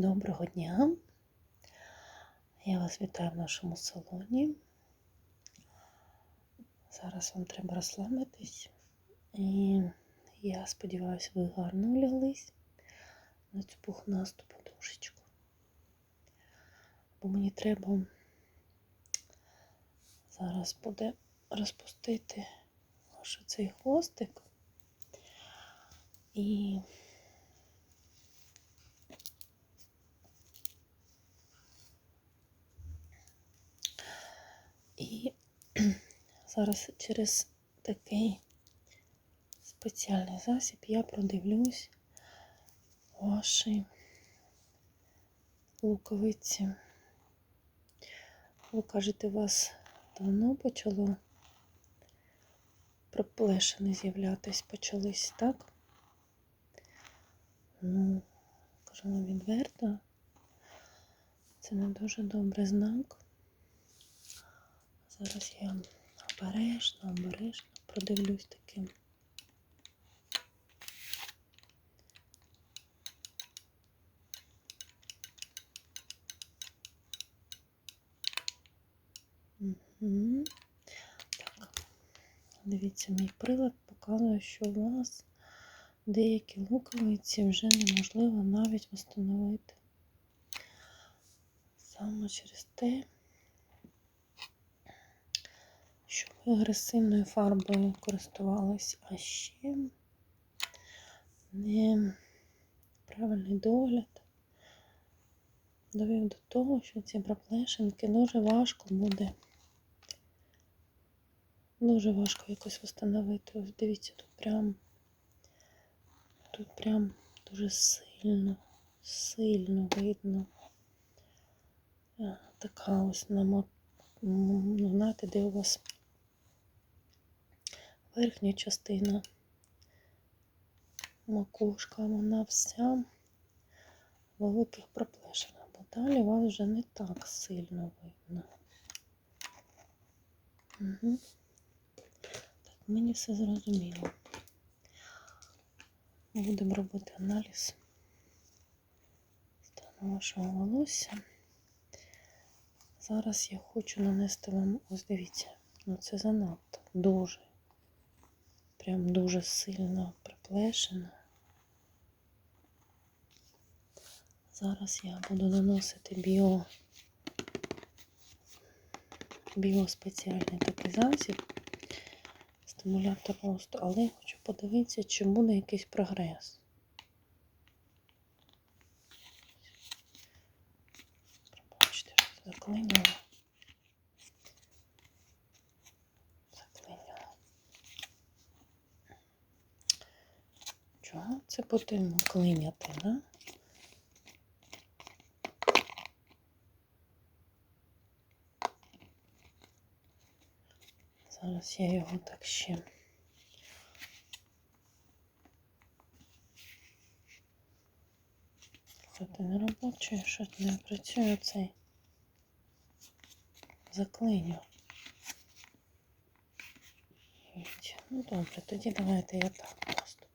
Доброго дня! Я вас вітаю в нашому салоні. Зараз вам треба розслабитись. І я сподіваюся, ви гарно уляглись на цю пухнасту подушечку. Бо мені треба зараз буде розпустити ваш цей хвостик. І зараз через такий спеціальний засіб я продивлюсь ваші луковиці. Ви кажете, вас давно почало проплешини з'являтись, почались, так? Ну, вам відверто, це не дуже добрий знак. Зараз я обережно, обережно продивлюсь таким. Так, дивіться, мій прилад показує, що у вас деякі луковиці вже неможливо навіть встановити. Саме через те, що ви агресивною фарбою користувались, а ще неправильний догляд довів до того, що ці проплешинки дуже важко буде. Дуже важко якось встановити. Ось дивіться, тут прям тут прям дуже сильно, сильно видно. Така ось намот, ну, знаєте, де у вас верхня частина макушка, вона вся великих проплешинах, бо далі вас вже не так сильно видно. Угу. Так, мені все зрозуміло. Будемо робити аналіз стану вашого волосся. Зараз я хочу нанести вам, ось дивіться, ну це занадто, дуже, прям дуже сильно приплешено. Зараз я буду наносити біо, біоспеціальний такий засіб, стимулятор росту, але я хочу подивитися, чи буде якийсь прогрес. Пробачте, що. Заклинило. Чого клиняти, да? Зараз я його так ще. Ти не робочий, що не працює цей заклиню. Ну добре, тоді давайте я так просто.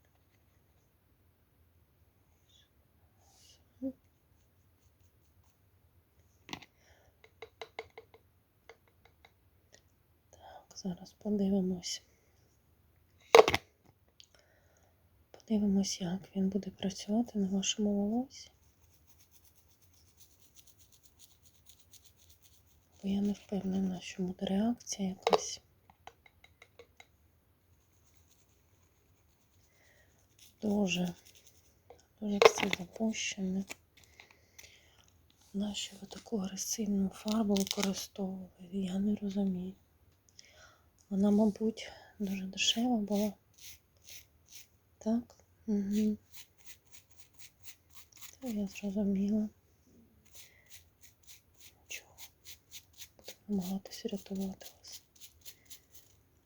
Зараз подивимось. Подивимось, як він буде працювати на вашому волосі. Бо я не впевнена, що буде реакція якась. Дуже, дуже все запущене. Нащо ви таку агресивну фарбу використовували? Я не розумію. Вона, мабуть, дуже дешева була. Так? Угу. Це я зрозуміла. Нічого. Буду намагатися рятувати вас.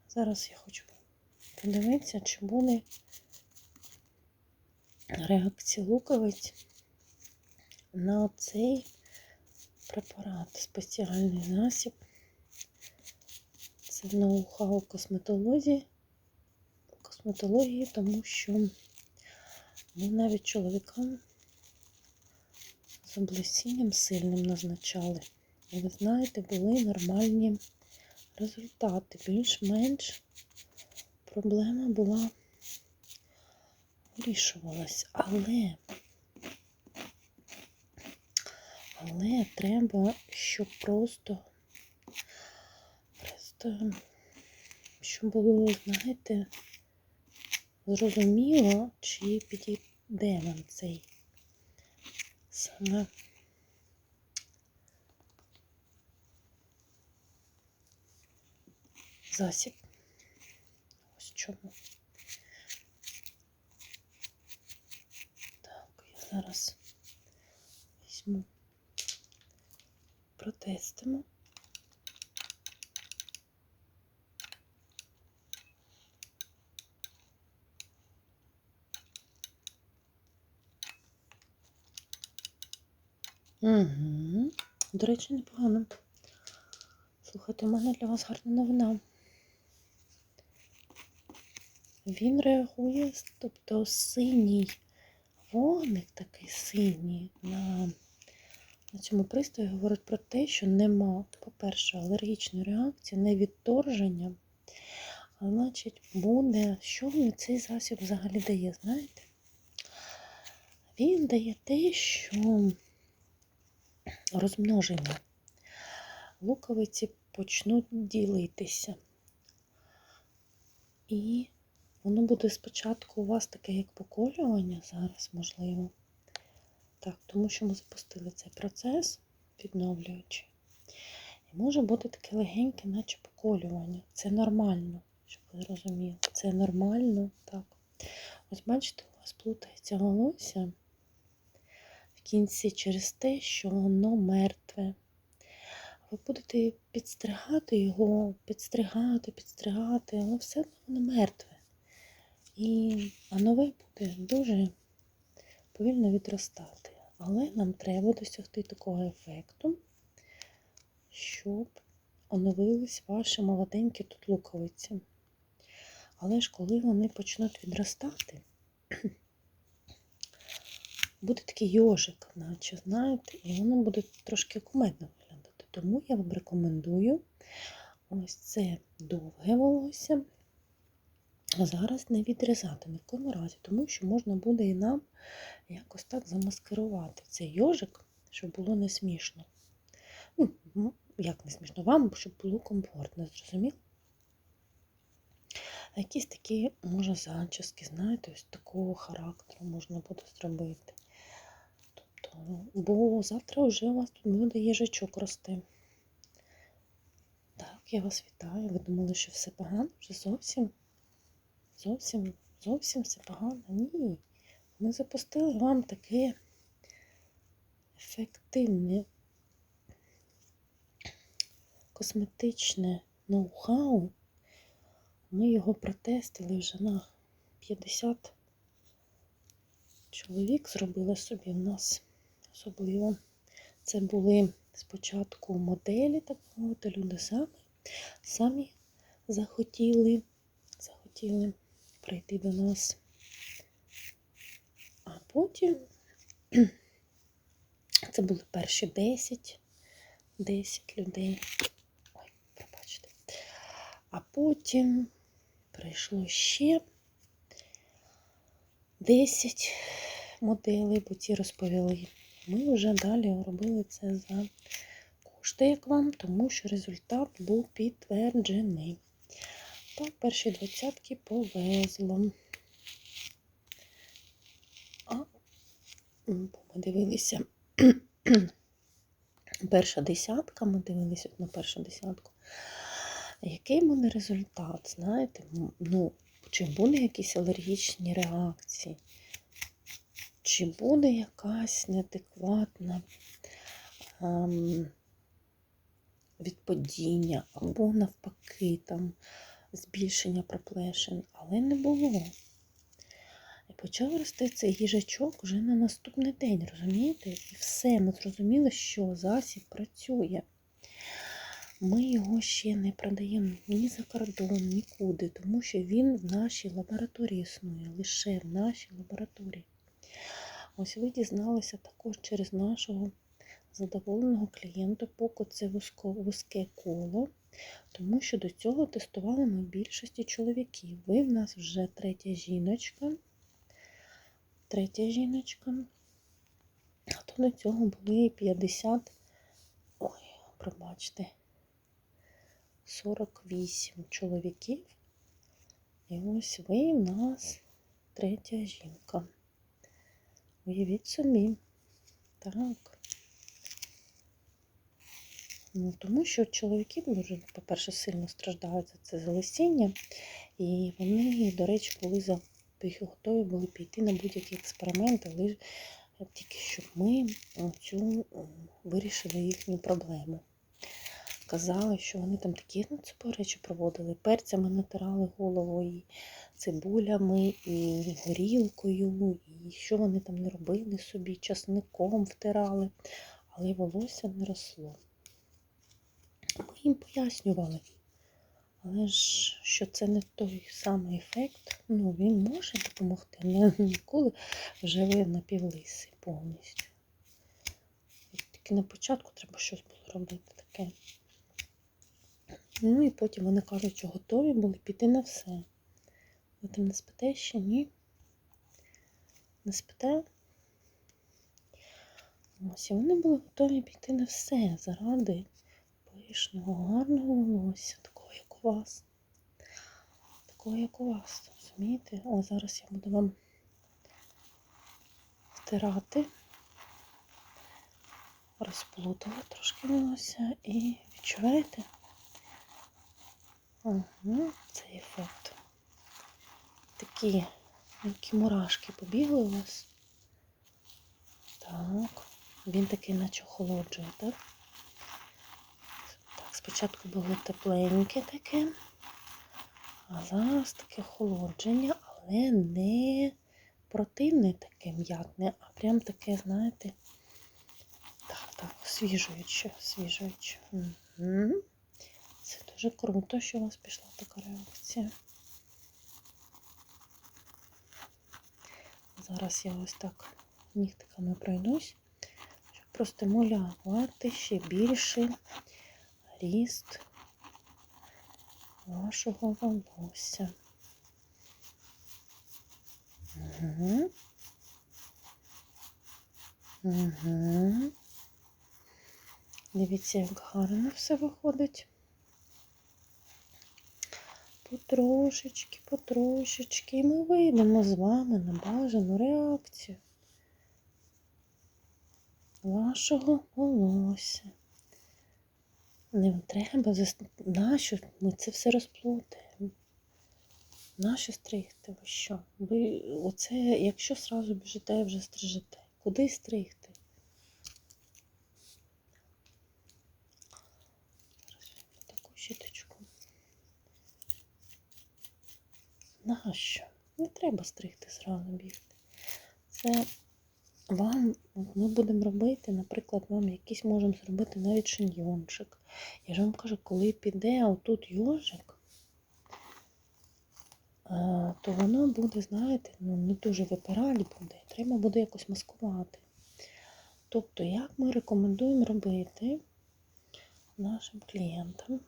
Зараз я хочу подивитися, чи буде реакція луковиць на цей препарат, спеціальний засіб. Це ноу-хау косметології, косметології, тому що ми навіть чоловікам з облесінням сильним назначали. І ви знаєте, були нормальні результати. Більш-менш проблема була вирішувалась. Але, але треба, щоб просто, просто, щоб було, знаєте, зрозуміло, чи підійде вам цей саме засіб. Ось чому. Так, я зараз візьму, протестимо. Угу. До речі, непогано. Слухайте, у мене для вас гарна новина. Він реагує, тобто синій вогник такий синій на, на цьому пристрої говорить про те, що нема, по-перше, алергічної реакції, не відторження. А значить, буде, що мені цей засіб взагалі дає, знаєте? Він дає те, що розмноження. Луковиці почнуть ділитися. І воно буде спочатку у вас таке, як поколювання зараз, можливо. Так, тому що ми запустили цей процес, відновлюючи. І може бути таке легеньке, наче поколювання. Це нормально, щоб ви розуміли. Це нормально, так. Ось бачите, у вас плутається волосся кінці через те, що воно мертве. Ви будете підстригати його, підстригати, підстригати, але все одно воно мертве. І, а нове буде дуже повільно відростати. Але нам треба досягти такого ефекту, щоб оновились ваші молоденькі тут луковиці. Але ж коли вони почнуть відростати, буде такий йожик, наче, знаєте, і воно буде трошки кумедно виглядати. Тому я вам рекомендую ось це довге волосся. Зараз не відрізати ні в кому разі, тому що можна буде і нам якось так замаскирувати цей йожик, щоб було не смішно. Ну, як не смішно, вам, щоб було комфортно, зрозуміло? Якісь такі, може, зачіски, знаєте, ось такого характеру можна буде зробити. Бо завтра вже у вас тут буде їжачок рости. Так, я вас вітаю. Ви думали, що все погано? Вже зовсім? Зовсім, зовсім все погано? Ні. Ми запустили вам таке ефективне косметичне ноу-хау. Ми його протестили вже на 50 чоловік зробили собі в нас особливо. Це були спочатку моделі, так мовити, люди самі, самі захотіли, захотіли прийти до нас. А потім це були перші 10, 10 людей. Ой, пробачте. А потім прийшло ще 10 моделей, бо ті розповіли. Ми вже далі робили це за кошти, як вам, тому що результат був підтверджений. Так, перші двадцятки повезло. А ми дивилися перша десятка, ми дивилися на першу десятку. Який буде результат? Знаєте, ну, чи буде якісь алергічні реакції? Чи буде якась неадекватна ем, відпадіння, або навпаки, там збільшення проплешин, але не було. І почав рости цей їжачок вже на наступний день, розумієте? І все, ми зрозуміли, що засіб працює. Ми його ще не продаємо ні за кордон, нікуди, тому що він в нашій лабораторії існує, лише в нашій лабораторії. Ось ви дізналися також через нашого задоволеного клієнта, поки це вузьке коло, тому що до цього тестували ми більшості чоловіків. Ви в нас вже третя жіночка. Третя жіночка. А то до цього були 50, ой, пробачте, 48 чоловіків. І ось ви в нас третя жінка. Уявіть собі. Так. Ну, тому що чоловіки дуже, по-перше, сильно страждають за це залисіння. І вони, до речі, коли за готові були піти на будь-які експерименти, лише тільки щоб ми цю вирішили їхню проблему. Казали, що вони там такі ну, речі проводили. Перцями натирали голову, і цибулями, і горілкою, і що вони там не робили собі, часником втирали, але волосся не росло. Ми їм пояснювали. Але ж що це не той самий ефект, ну він може допомогти, але ніколи вже ви напівлисий повністю. Тільки на початку треба щось було робити таке. Ну і потім вони кажуть, що готові були піти на все. Там не спите ще? Ні? Не спите? Ось і вони були готові піти на все заради пишного, гарного волосся, такого, як у вас. Такого, як у вас. Розумієте? О, зараз я буду вам втирати, розплутала трошки волосся і відчуваєте? Ага, цей ефект. Такі які мурашки побігли у вас. Так, він такий наче охолоджує, так? Так, спочатку було тепленьке таке, а зараз таке охолодження, але не противне таке м'ятне, а прям таке, знаєте, так, так, освіжуюче, освіжуюче. Угу. Дуже круто, що у вас пішла така реакція. Зараз я ось так нігтиками пройдусь, щоб простимулювати ще більше ріст вашого волосся. Угу. Угу. Дивіться, як гарно все виходить. Потрошечки, потрошечки, і ми вийдемо з вами на бажану реакцію вашого волосся. Не треба нащо ми це все розплутаємо. Нащо стригти? Ви що? Ви оце, якщо сразу біжите, вже стрижете. Куди стригти? Зараз таку щіточку. Нащо? Не треба стригти зразу бігти. Це вам ми будемо робити, наприклад, вам якийсь можемо зробити навіть шиньйончик. Я ж вам кажу, коли піде отут йожик, то воно буде, знаєте, ну, не дуже випиралі буде. Треба буде якось маскувати. Тобто, як ми рекомендуємо робити нашим клієнтам,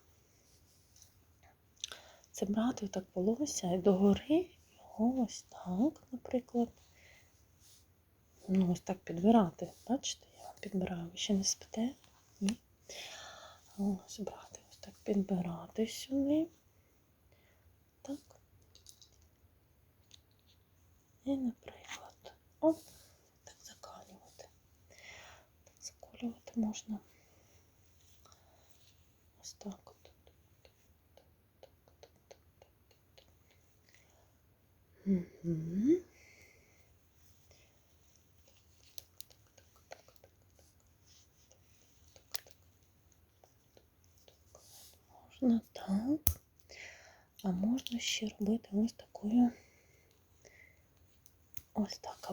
це брати так волосся і догори його ось так, наприклад. Ну, ось так підбирати. Бачите, я вам підбираю. Ви ще не спите? Ні. Ось брати, ось так підбирати сюди. Так. І, наприклад, о, так закалювати. Так заколювати можна. Ось так Угу. Можна так, а можна ще робити ось такою. Ось так,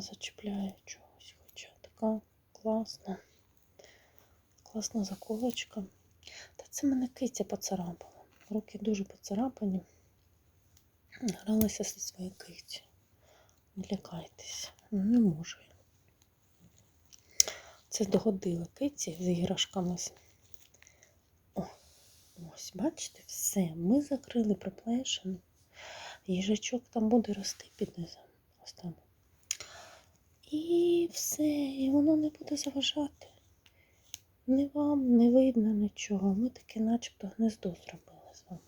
зачіпляє чогось, хоча така класно. Класна заколочка. Та це мене киця поцарапала. Руки дуже поцарапані. Гралася зі своєю кицею. Не лякайтеся, ну, не можу. Це догодила киці з іграшками. О, ось, бачите, все. Ми закрили проплешину. Їжачок там буде рости під низом. Ось. Все, і воно не буде заважати. Ні вам не видно нічого. Ми таке начебто гнездо зробили з вами.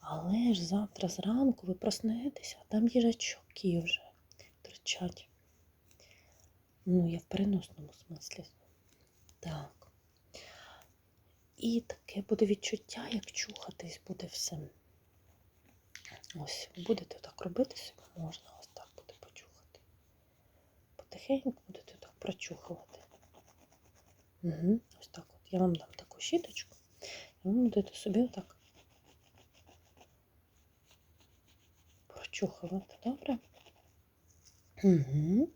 Але ж завтра зранку ви проснетеся, а там їжачки вже тричать. Ну, я в переносному смислі. Так. І таке буде відчуття, як чухатись буде все. Ось, будете так робити собі, можна ось так буде почухати. Потихеньку будете так прочухувати. Угу. Ось так от. Я вам дам таку щіточку, і ви будете собі отак прочухувати, добре? Угу.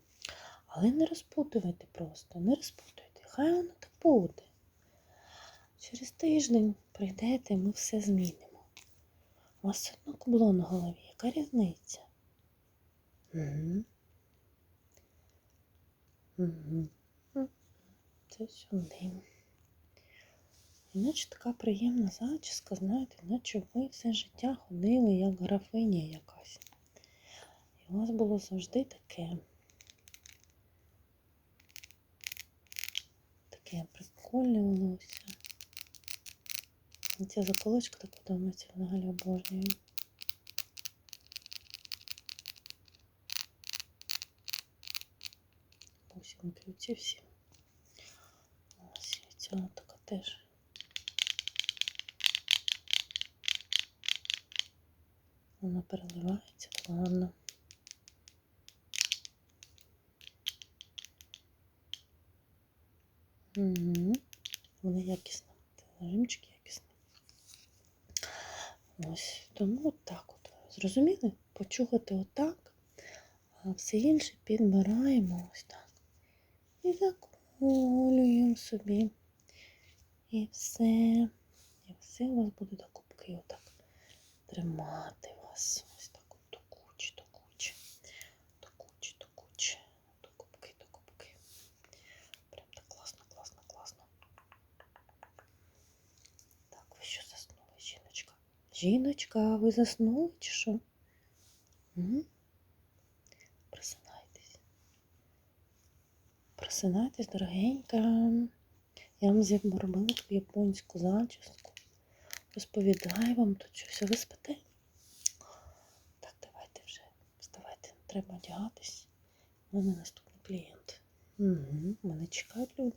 Але не розпутуйте просто, не розпутуйте. Хай воно так буде. Через тиждень прийдете, і ми все змінимо. У вас одно кубло на голові. Яка різниця? Угу. Угу. Це сюди. Іначе така приємна зачіска, знаєте, наче ви все життя ходили як графиня якась. І у вас було завжди таке. Таке прикольне волосся. Ця заколочка так подобається, взагалі обожнюю. Оці всі. Ось і ця така теж. Вона переливається так гарно. Угу. Вона якісна. Нажимчик якісний. Ось. Тому отак от. Зрозуміли? Почухати отак, а все інше підбираємо ось так. І заколюємо собі. І все. І все у вас буде до кубки отак тримати вас. Ось так от до кучі, до кучі. До кучі, до кучі. До кубки, до кубки. Прям так класно, класно, класно. Так, ви що заснули, жіночка? Жіночка, ви заснули чи що? М? Просинайтесь. Просинайтесь, дорогенька. Я вам зробила таку японську зачіску. Розповідаю вам тут щось. все Ви спите? Так, давайте вже вставайте. Треба одягатись. У мене наступний клієнт. Угу. Мене чекають люди.